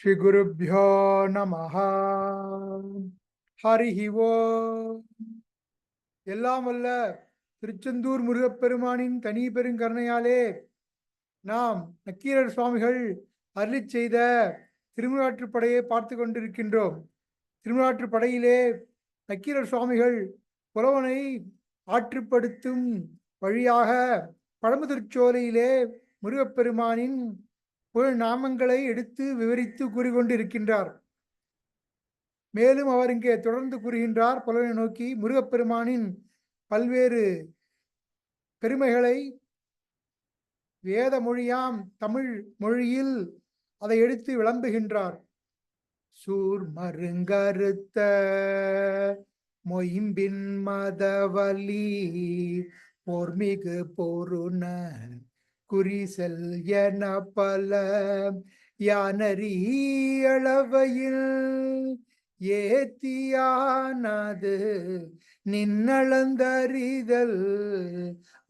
ஸ்ரீகுருப்போ நம ஹரிஹிவோ எல்லாம் வல்ல திருச்செந்தூர் முருகப்பெருமானின் தனி பெருங்கருணையாலே நாம் நக்கீரர் சுவாமிகள் அருளி செய்த திருமுறாற்றுப்படையை பார்த்து கொண்டிருக்கின்றோம். திருமுறாற்றுப்படையிலே நக்கீரர் சுவாமிகள் புலவனை ஆற்றுப்படுத்தும் வழியாக பழம்பு திருச்சோலையிலே முருகப்பெருமானின் புகழ் நாமங்களை எடுத்து விவரித்து கூறிக்கொண்டிருக்கின்றார். மேலும் அவர் இங்கே தொடர்ந்து கூறுகின்றார் புலவனை நோக்கி முருகப்பெருமானின் பல்வேறு பெருமைகளை வேத மொழியாம் தமிழ் மொழியில் அதை எடுத்து விளம்புகின்றார். சூர் மருங்கருத்த மொயம்பின் மதவலி போர்மிகு பொருண குறிசெல் என பல யானறியளவையில் ஏத்தியானது நின்னளந்தறிதல்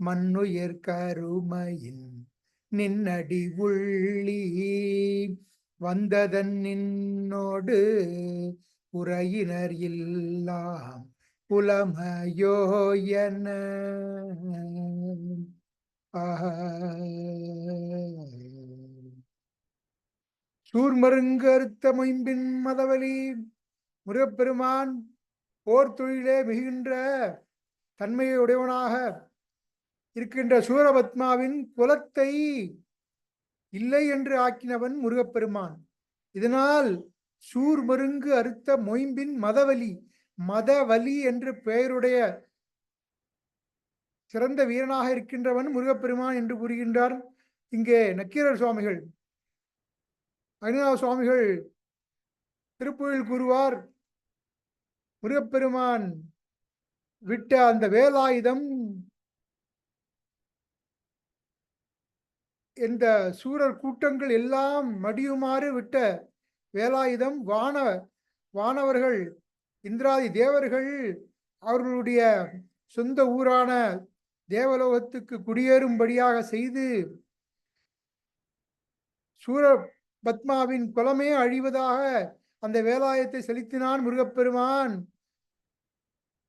மண்ணுயிர் கருமையின் நின்னடி உள்ளி வந்ததன் நின்னோடு உரையினர் இல்லாம் புலமையோ என சூர்மருங்கருத்த மொயம்பின் மதவலி முருகப்பெருமான் போர் தொழிலே மிகுகின்ற தன்மையை உடையவனாக இருக்கின்ற சூரபத்மாவின் குலத்தை இல்லை என்று ஆக்கினவன் முருகப்பெருமான். இதனால் சூர்மருங்கு அறுத்த மொயம்பின் மதவலி மதவலி என்று பெயருடைய சிறந்த வீரனாக இருக்கின்றவன் முருகப்பெருமான் என்று கூறுகின்றார். இங்கே நக்கீரர் சுவாமிகள் அருணாத சுவாமிகள் திருப்புழில் கூறுவார் முருகப்பெருமான் விட்ட அந்த வேலாயுதம் இந்த சூரர் கூட்டங்கள் எல்லாம் மடியுமாறு விட்ட வேலாயுதம் வான வானவர்கள் இந்திராதி தேவர்கள் அவர்களுடைய சொந்த ஊரான தேவலோகத்துக்கு குடியேறும்படியாக செய்து சூர பத்மாவின் குலமே அழிவதாக அந்த வேலாயத்தை செலுத்தினான் முருகப்பெருமான்.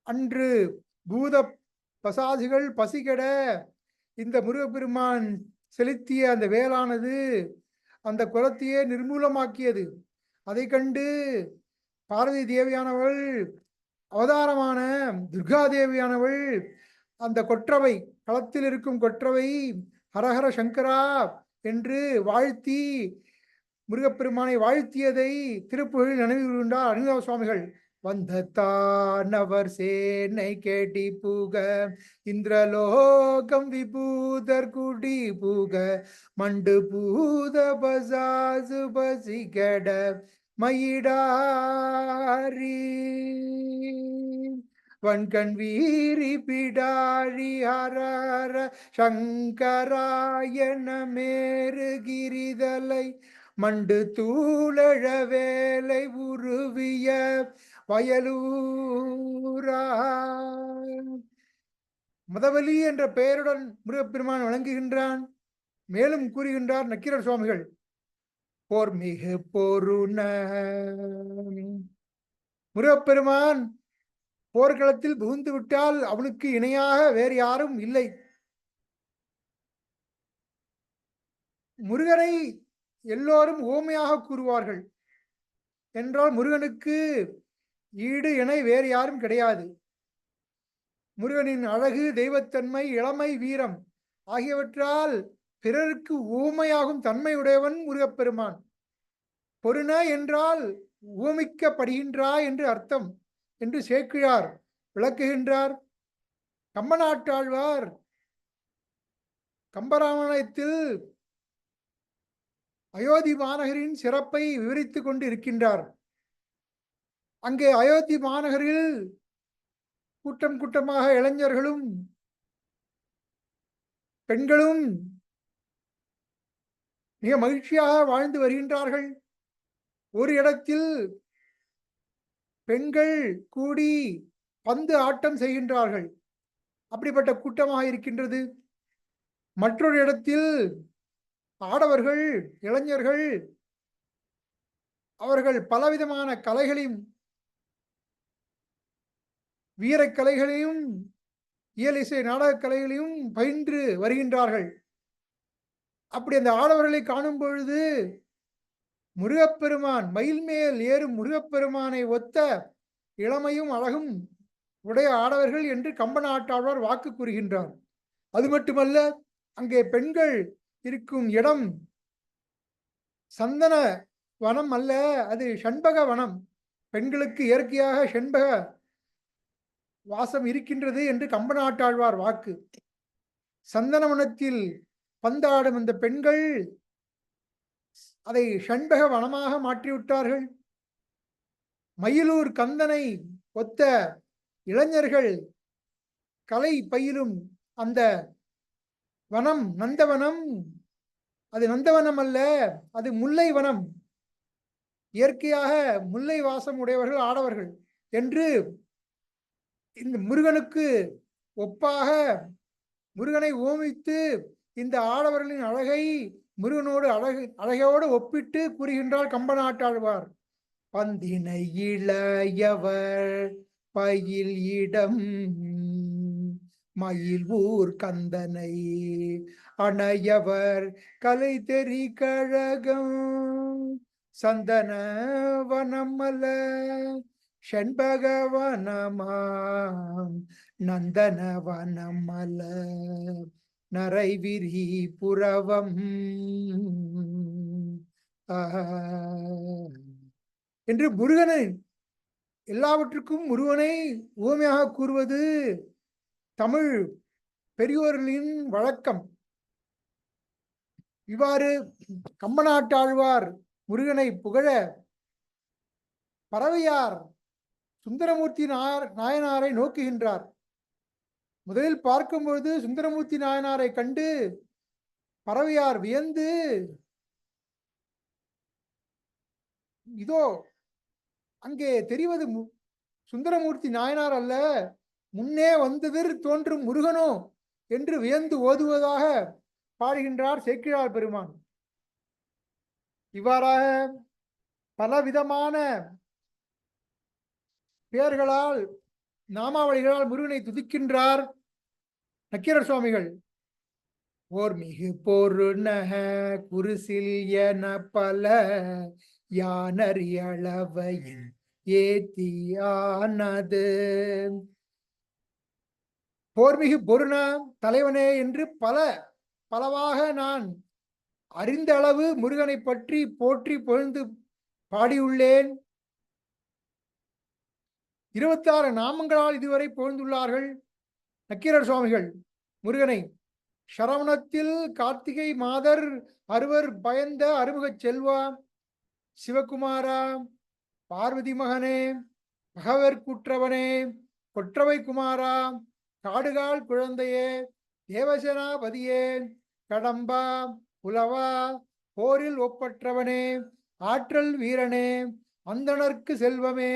அன்று பூத பசாதிகள் பசிகட இந்த முருகப்பெருமான் செலுத்திய அந்த வேலானது அந்த குலத்தையே நிர்மூலமாக்கியது. அதை கண்டு பார்வதி தேவியானவள் அவதாரமான துர்கா தேவியானவள் அந்த கொற்றவை களத்தில் இருக்கும் கொற்றவை ஹரஹர சங்கரா என்று வாழ்த்தி முருகப்பெருமானை வாழ்த்தியதை திருப்புகளில் நினைவு கொண்டார் சுவாமிகள். வந்த தானவர் சேனை கேட்டி பூக இந்திரலோகம் விபூதர் குடி பூக மண்டு பூத பசாசு பசிகட மயிடாரி. வன்கண் வீரி பிடாழி ஹரஹர சங்கராயண மேருகிரிதலை மண்டு தூளழ வேலை உருவிய வயலூரா. மதவலி என்ற பெயருடன் முருகப்பெருமான் வழங்குகின்றான் மேலும் கூறுகின்றார் நக்கீரர் சுவாமிகள் போர் மிகு பொருண முருகப்பெருமான் போர்க்களத்தில் புகுந்து விட்டால் அவனுக்கு இணையாக வேறு யாரும் இல்லை. முருகனை எல்லோரும் ஓமையாக கூறுவார்கள். என்றால் முருகனுக்கு ஈடு இணை வேறு யாரும் கிடையாது. முருகனின் அழகு தெய்வத்தன்மை இளமை வீரம் ஆகியவற்றால் பிறருக்கு ஊமையாகும் தன்மையுடையவன் முருகப்பெருமான். பொருண என்றால் ஊமிக்கப்படுகின்றா என்று அர்த்தம். என்று சேக்கிழார் விளக்குகின்றார். கம்பநாட்டாழ்வார் கம்பராமாயணத்தில் அயோத்தி மாநகரின் சிறப்பை விவரித்துக் கொண்டு இருக்கின்றார் அங்கே அயோத்தி மாநகரில் கூட்டம் கூட்டமாக இளைஞர்களும் பெண்களும் மிக மகிழ்ச்சியாக வாழ்ந்து வருகின்றார்கள். ஒரு இடத்தில் பெண்கள் கூடி பந்து ஆட்டம் செய்கின்றார்கள். அப்படிப்பட்ட கூட்டமாக இருக்கின்றது. மற்றொரு இடத்தில் ஆடவர்கள் இளைஞர்கள் அவர்கள் பலவிதமான கலைகளையும் வீரக்கலைகளையும் இயல் இசை நாடகக் கலைகளையும் பயின்று வருகின்றார்கள். அப்படி அந்த ஆடவர்களை காணும் பொழுது முருகப்பெருமான் மயில் மேல் ஏறும் முருகப்பெருமானை ஒத்த இளமையும் அழகும் உடைய ஆடவர்கள் என்று கம்பநாட்டாழ்வார் வாக்கு கூறுகின்றார். அது மட்டுமல்ல அங்கே பெண்கள் இருக்கும் இடம் சந்தன வனம் அல்ல அது ஷண்பக வனம். பெண்களுக்கு இயற்கையாக ஷண்பக வாசம் இருக்கின்றது என்று கம்பநாட்டாழ்வார் வாக்கு. சந்தனவனத்தில் பந்தாடும் அந்த பெண்கள் அதை ஷண்பக வனமாக மாற்றிவிட்டார்கள். மயிலூர் கந்தனை ஒத்த இளைஞர்கள் கலை பயிலும் அந்த வனம் நந்தவனம். அது நந்தவனம் அல்ல அது முல்லை வனம். இயற்கையாக முல்லை வாசம் உடையவர்கள் ஆடவர்கள் என்று இந்த முருகனுக்கு ஒப்பாக முருகனை ஓமித்து இந்த ஆடவர்களின் அழகை முருகனோடு அழகு அழகையோடு ஒப்பிட்டு கூறுகின்றார் கம்பநாட்டாழ்வார் பந்தினை இளையவர் பயில் இடம் மயில் ஊர் கந்தனை அணையவர் கலை தெரி கழகம் சந்தன வனமல செண்பகவனமாம் நந்தன வனமல நரைவிரி புறவம் என்று முருகனை எல்லாவற்றுக்கும் முருகனை உவமையாக கூறுவது தமிழ் பெரியோர்களின் வழக்கம். இவ்வாறு கம்பநாட்டாழ்வார் முருகனை புகழ பறவையார் சுந்தரமூர்த்தி நாயனாரை நோக்குகின்றார். முதலில் பார்க்கும்பொழுது சுந்தரமூர்த்தி நாயனாரை கண்டு பறவையார் வியந்து இதோ அங்கே தெரிவது சுந்தரமூர்த்தி நாயனார் அல்ல முன்னே வந்ததிர் தோன்றும் முருகனோ என்று வியந்து ஓதுவதாக பாடுகின்றார் சேக்கிழார் பெருமான். இவ்வாறாக பலவிதமான பெயர்களால் நாமாவளிகளால் முருகனை துதிக்கின்றார். நக்கீர சுவாமிகள். ஓர் மிகு பொருணக குருசில் என பல யானறியளவையில் ஏத்தியானது. போர்மிகு பொருணா தலைவனே என்று பல பலவாக நான் அறிந்த அளவு முருகனை பற்றி போற்றி பொழுந்து பாடியுள்ளேன். இருபத்தாறு நாமங்களால் இதுவரை புகழ்ந்துள்ளார்கள். நக்கீரர் சுவாமிகள் முருகனை சரவணத்தில் கார்த்திகை மாதர் அறுவர் பயந்த அறுமுகச் செல்வா சிவகுமாரா பார்வதி மகனே பகவர் குற்றவனே கொற்றவை குமாரா காடுகால் குழந்தையே தேவசேனாபதியே கடம்பா புலவா போரில் ஒப்பற்றவனே ஆற்றல் வீரனே அந்தணர்க்கு செல்வமே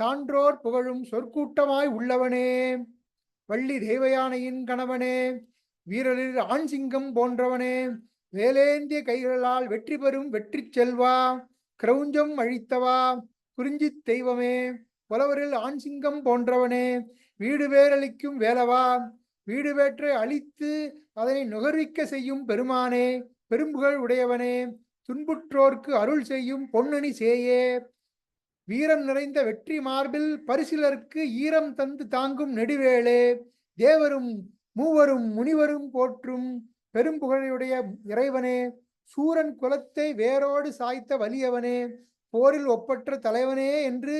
சான்றோர் புகழும் சொற்கூட்டமாய் உள்ளவனே. வள்ளி தேவயானையின் கணவனே வீரரில் ஆண் சிங்கம் போன்றவனே வேலேந்திய கைகளால் வெற்றி பெறும் வெற்றி செல்வா கிரௌஞ்சம் அழித்தவா குறிஞ்சி தெய்வமே புலவரில் ஆண் சிங்கம் போன்றவனே வீடு வேரளிக்கும் வேலவா வீடு வேற்றை அழித்து அதனை நுகர்விக்க செய்யும் பெருமானே பெரும்புகள் உடையவனே துன்புற்றோர்க்கு அருள் செய்யும் பொன்னணி சேயே வீரம் நிறைந்த வெற்றி மார்பில் பரிசிலருக்கு ஈரம் தந்து தாங்கும் நெடுவேளே. தேவரும் மூவரும் முனிவரும் போற்றும் பெரும்புகழையுடைய இறைவனே. சூரன் குலத்தை வேரோடு சாய்த்த வலியவனே. போரில் ஒப்பற்ற தலைவனே என்று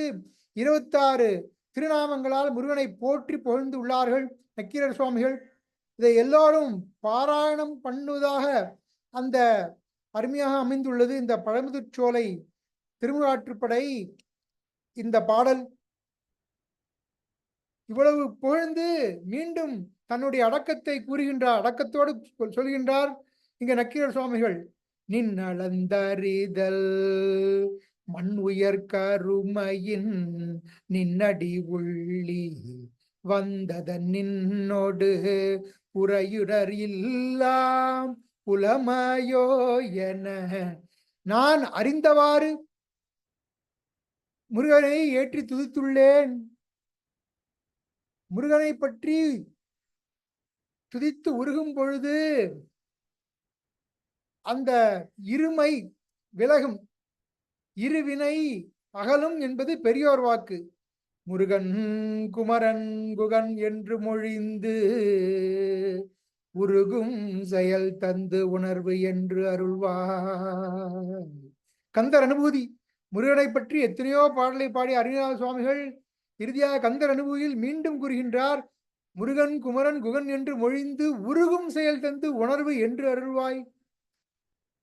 இருபத்தாறு திருநாமங்களால் முருகனை போற்றி புகழ்ந்து உள்ளார்கள் நக்கீரர் சுவாமிகள். இதை எல்லோரும் பாராயணம் பண்ணுவதாக அந்த அருமையாக அமைந்துள்ளது இந்த பழமுதிர்ச்சோலை திருமுகாற்றுப்படை இந்த பாடல். இவ்வளவு புகழ்ந்து மீண்டும் தன்னுடைய அடக்கத்தை கூறுகின்றார் அடக்கத்தோடு சொல்கின்றார் இங்க நக்கீரர் சுவாமிகள். நின்னளந்தறிதல் மண் உயர் கருமையின் நின்னடி உள்ளி வந்ததன் நின்னோடு உரையுடர் இல்லாம் புலமையோ என. நான் அறிந்தவாறு முருகனை ஏற்றி துதித்துள்ளேன். முருகனை பற்றி துதித்து உருகும் பொழுது அந்த இருமை விலகும். இருவினை அகலும் என்பது பெரியோர் வாக்கு. முருகன் குமரன் குகன் என்று மொழிந்து உருகும் செயல் தந்து உணர்வு என்று அருள்வார். கந்தர் அனுபூதி. முருகனை பற்றி எத்தனையோ பாடலை பாடி அருணாத சுவாமிகள் இறுதியாக கந்தர் அனுபவியில் மீண்டும் கூறுகின்றார் முருகன் குமரன் குகன் என்று மொழிந்து உருகும் செயல் தந்து உணர்வு என்று அருள்வாய்.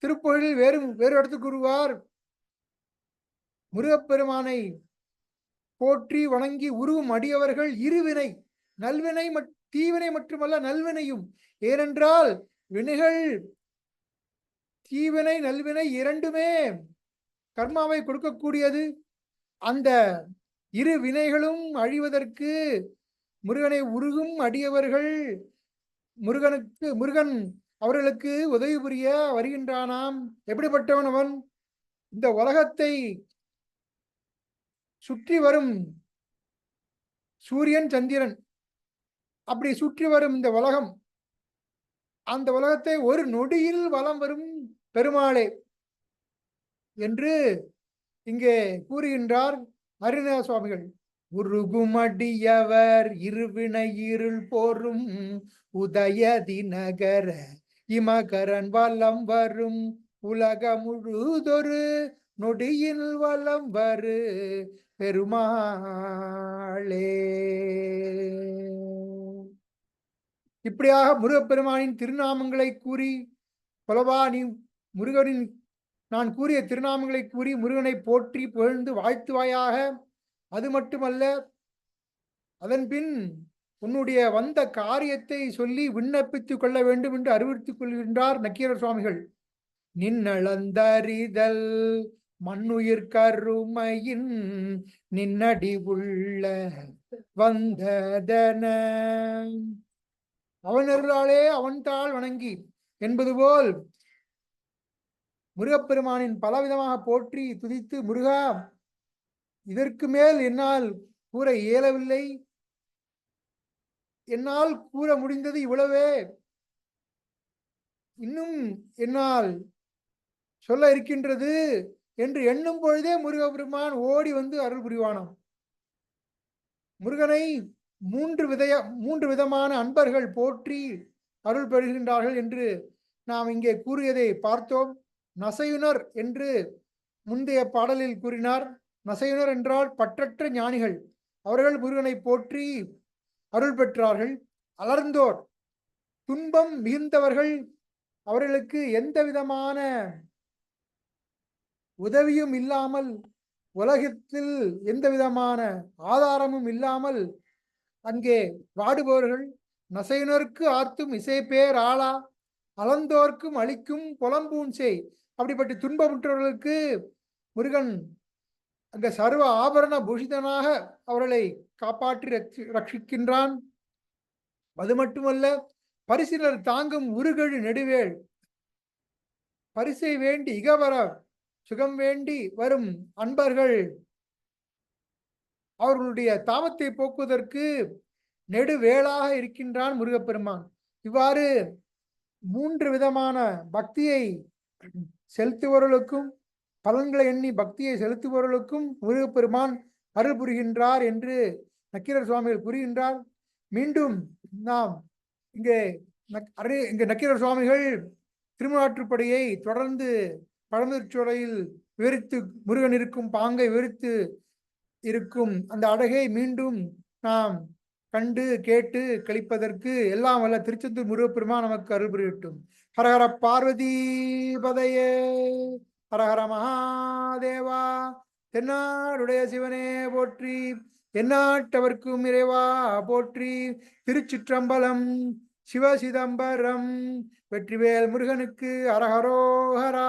திருப்புகழில் வேறு வேறு இடத்து கூறுவார் முருகப்பெருமானை போற்றி வணங்கி உருவும் அடியவர்கள் இருவினை நல்வினை தீவினை மட்டுமல்ல நல்வினையும். ஏனென்றால் வினைகள் தீவினை நல்வினை இரண்டுமே கர்மாவை கொடுக்கக்கூடியது. அந்த இரு வினைகளும் அழிவதற்கு முருகனை உருகும் அடியவர்கள். முருகனுக்கு முருகன் அவர்களுக்கு உதவி புரிய வருகின்றானாம். எப்படிப்பட்டவன் அவன்? இந்த உலகத்தை சுற்றி வரும் சூரியன் சந்திரன். அப்படி சுற்றி வரும் இந்த உலகம். அந்த உலகத்தை ஒரு நொடியில் வலம் வரும் பெருமாளே. என்று இங்கே கூறுகின்றார் அருணா சுவாமிகள் உருகுமடியவர் இருவினை இருள் போரும் உதயதி நகர இமகரன் வலம் வரும் உலக முழுதொரு நொடியில் வலம் வரு பெருமாளே. இப்படியாக முருகப்பெருமானின் திருநாமங்களை கூறி புலவா முருகனின் நான் கூறிய திருநாமங்களை கூறி முருகனை போற்றி புகழ்ந்து வாழ்த்துவாயாக. அது மட்டுமல்ல அதன் பின் உன்னுடைய வந்த காரியத்தை சொல்லி விண்ணப்பித்துக் கொள்ள வேண்டும் என்று அறிவுறுத்திக் கொள்கின்றார் நக்கீரர் சுவாமிகள். நின்னளந்தறிதல் மண்ணுயிர் கருமையின் நின்னடி உள்ள வந்ததன. அவனர்களாலே அவன் தாள் வணங்கி என்பது போல் முருகப்பெருமானின் பலவிதமாக போற்றி துதித்து முருகா இதற்கு மேல் என்னால் கூற இயலவில்லை. என்னால் கூற முடிந்தது இவ்வளவே. இன்னும் என்னால் சொல்ல இருக்கின்றது என்று எண்ணும் பொழுதே முருகப்பெருமான் ஓடி வந்து அருள் புரிவானாம். முருகனை மூன்று விதைய மூன்று விதமான அன்பர்கள் போற்றி அருள் பெறுகின்றார்கள் என்று நாம் இங்கே கூறியதை பார்த்தோம். நசையுனர் என்று முந்தைய பாடலில் கூறினார். நசையுனர் என்றால் பற்றற்ற ஞானிகள். அவர்கள் முருகனை போற்றி அருள் பெற்றார்கள். அலர்ந்தோர். துன்பம் மிகுந்தவர்கள். அவர்களுக்கு எந்த விதமான உதவியும் இல்லாமல் உலகத்தில் எந்த விதமான ஆதாரமும் இல்லாமல் அங்கே வாடுபவர்கள். நசையினருக்கு ஆத்தும் இசை பேர் ஆளா. அலந்தோர்க்கும் அளிக்கும் செய் அப்படிப்பட்ட துன்பமுற்றவர்களுக்கு முருகன் அங்க சர்வ ஆபரண பூஷிதனாக அவர்களை காப்பாற்றி ரட்சி- ரட்சிக்கின்றான். அது மட்டுமல்ல பரிசினர் தாங்கும் உருகழு நெடுவேள். பரிசை வேண்டி இகவர சுகம் வேண்டி வரும் அன்பர்கள். அவர்களுடைய தாமத்தை போக்குவதற்கு நெடுவேளாக இருக்கின்றான் முருகப்பெருமான். இவ்வாறு மூன்று விதமான பக்தியை செலுத்துபவர்களுக்கும் பலன்களை எண்ணி பக்தியை செலுத்துபவர்களுக்கும் முருகப்பெருமான் அருள் புரிகின்றார் என்று நக்கீரர் சுவாமிகள் கூறுகின்றார். மீண்டும் நாம் இங்கே நக்- அரு இங்கே நக்கீரர் சுவாமிகள் திருமணாற்றுப்படையை தொடர்ந்து பழமுதிர்ச்சோலையில் விவரித்து முருகன் இருக்கும் பாங்கை விவரித்து இருக்கும் அந்த அழகை மீண்டும் நாம் கண்டு கேட்டு கழிப்பதற்கு எல்லாம் வல்ல திருச்செந்தூர் முருகப்பெருமா நமக்கு அருள் புரியட்டும் ஹரஹர பார்வதி பதையே. ஹரஹர மகாதேவா. தென்னாடுடைய சிவனே போற்றி. என்னாட்டவர்க்கும் இறைவா போற்றி. திருச்சிற்றம்பலம் சிவசிதம்பரம் வெற்றிவேல் முருகனுக்கு அரஹரோஹரா.